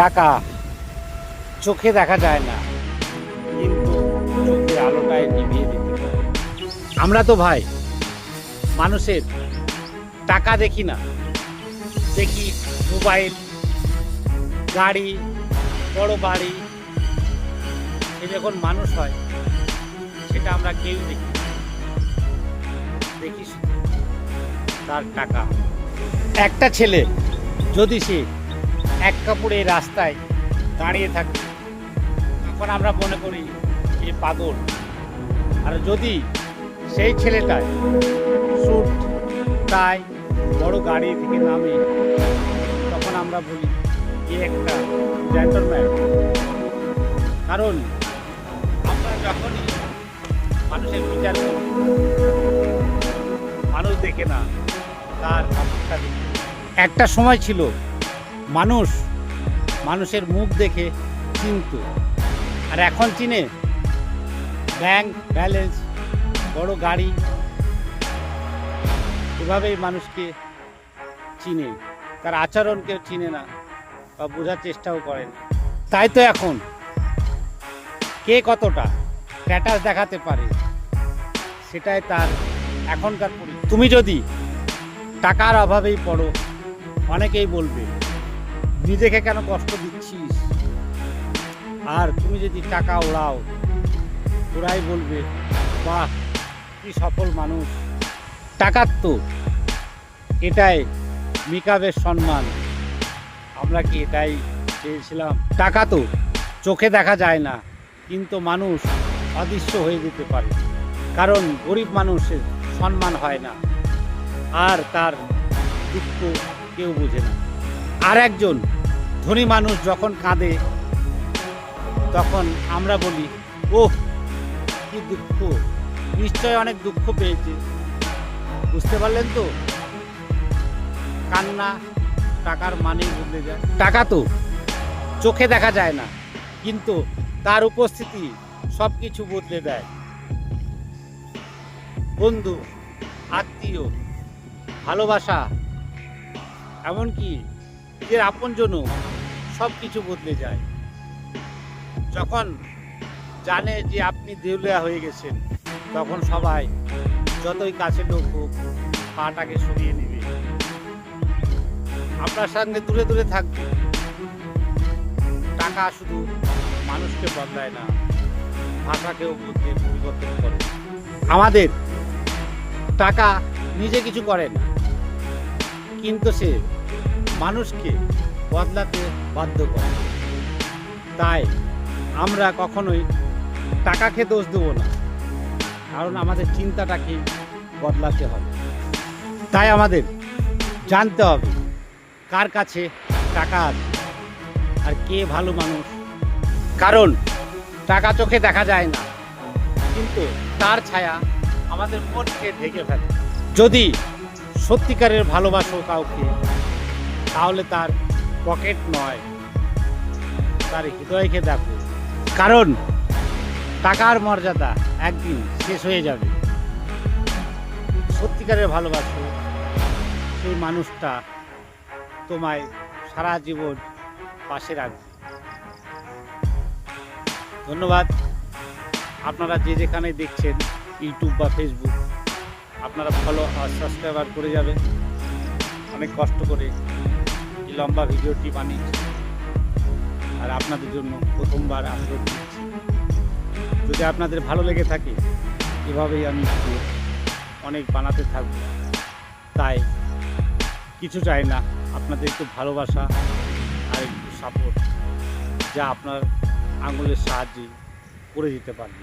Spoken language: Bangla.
টাকা চোখে দেখা যায় না, কিন্তু নিভিয়ে আমরা তো ভাই, মানুষের টাকা দেখি না। দেখি মোবাইল, গাড়ি, বড় বাড়ি। সে যখন মানুষ হয়, সেটা আমরা কেউ দেখি না। দেখি তার টাকা। একটা ছেলে, যদি সে এক কাপড়ে রাস্তায় দাঁড়িয়ে থাকে। তখন আমরা মনে করি এ পাগল। আর যদি সেই ছেলেটায় স্যুট টাই বড় গাড়ি থেকে নামে, তখন আমরা বলি এ একটা জেন্টলম্যান কারণ আমরা যখনই মানুষের বিচার করি, মানুষ দেখে না তার একটা সময় ছিল মানুষ, মানুষের মুখ দেখে চিনত। আর এখন চিনে। ব্যাংক ব্যালেন্স, বড় গাড়ি, এভাবেই মানুষকে চিনে। তার আচরণকেও চিনে না বা বোঝার চেষ্টাও করে না। তাই তো এখন কে কতটা স্ট্যাটাস দেখাতে পারে, সেটাই তার এখনকার তুমি যদি টাকার অভাবেই পড়ো, অনেকেই বলবে নিজেকে কেন কষ্ট দিচ্ছিস? আর তুমি যদি টাকা ওড়াও, ওরাই বলবে, বাহ, কি সফল মানুষ। টাকার তো, এটাই মিকাবের সম্মান। আমরা কি এটাই চেয়েছিলাম? টাকা তো চোখে দেখা যায় না, কিন্তু মানুষ অদৃশ্য হয়ে যেতে পারে, কারণ গরিব মানুষের সম্মান হয় না, আর তার দুঃখ কেউ বোঝে না। আর একজন ধনী মানুষ যখন কাঁদে, তখন আমরা বলি, ওহ, কি দুঃখ। নিশ্চয় অনেক দুঃখ পেয়েছে। বুঝতে পারলেন তো? কান্না টাকার মানেই বদলে যায়। টাকা তো চোখে দেখা যায় না, কিন্তু তার উপস্থিতি সব কিছু বদলে দেয়। বন্ধু, আত্মীয়, ভালোবাসা, এমনকি যে আপনজনও সব কিছু বদলে যায়। যখন জানে যে আপনি দেউলিয়া হয়ে গেছেন, তখন সবাই যতই কাছে লোক হোক পাটাকে সরিয়ে নেবে। আপনার সঙ্গে দূরে দূরে থাকবে। টাকা শুধু মানুষকে বদলায় না, ভাষাকেও বদলে পরিবর্তন করে। আমাদের টাকা নিজে কিছু করে না, কিন্তু সে মানুষকে বদলাতে বাধ্য করে। তাই আমরা কখনোই টাকাকে দোষ দেবো না, কারণ আমাদের চিন্তাটাকে বদলাতে হবে। তাই আমাদের জানতে হবে কার কাছে টাকা আছে আর কে ভালো মানুষ। কারণ টাকা চোখে দেখা যায় না, কিন্তু তার ছায়া আমাদের মনকে ঢেকে ফেলে। যদি সত্যিকারের ভালোবাসো কাউকে তাহলে তার পকেট নয়। তার হৃদয়কে দেখো। কারণ টাকার মর্যাদা একদিন শেষ হয়ে যাবে। সত্যিকারের ভালোবাসো সেই মানুষটা তোমায় সারা জীবন পাশে রাখবে। ধন্যবাদ। আপনারা যে যেখানে দেখছেন ইউটিউব বা ফেসবুক, আপনারা ফলো আর সাবস্ক্রাইবার করে যাবেন। অনেক কষ্ট করে এই লম্বা ভিডিওটি বানিয়েছি। আর আপনাদের জন্য প্রথমবার দিচ্ছি যদি আপনাদের ভালো লেগে থাকে, এভাবেই আমি অনেক বানাতে থাকব। তাই কিছু চাই না, আপনাদের একটু ভালোবাসা আর একটু সাপোর্ট যা আপনার আঙুলের সাহায্যে করে দিতে পারবে।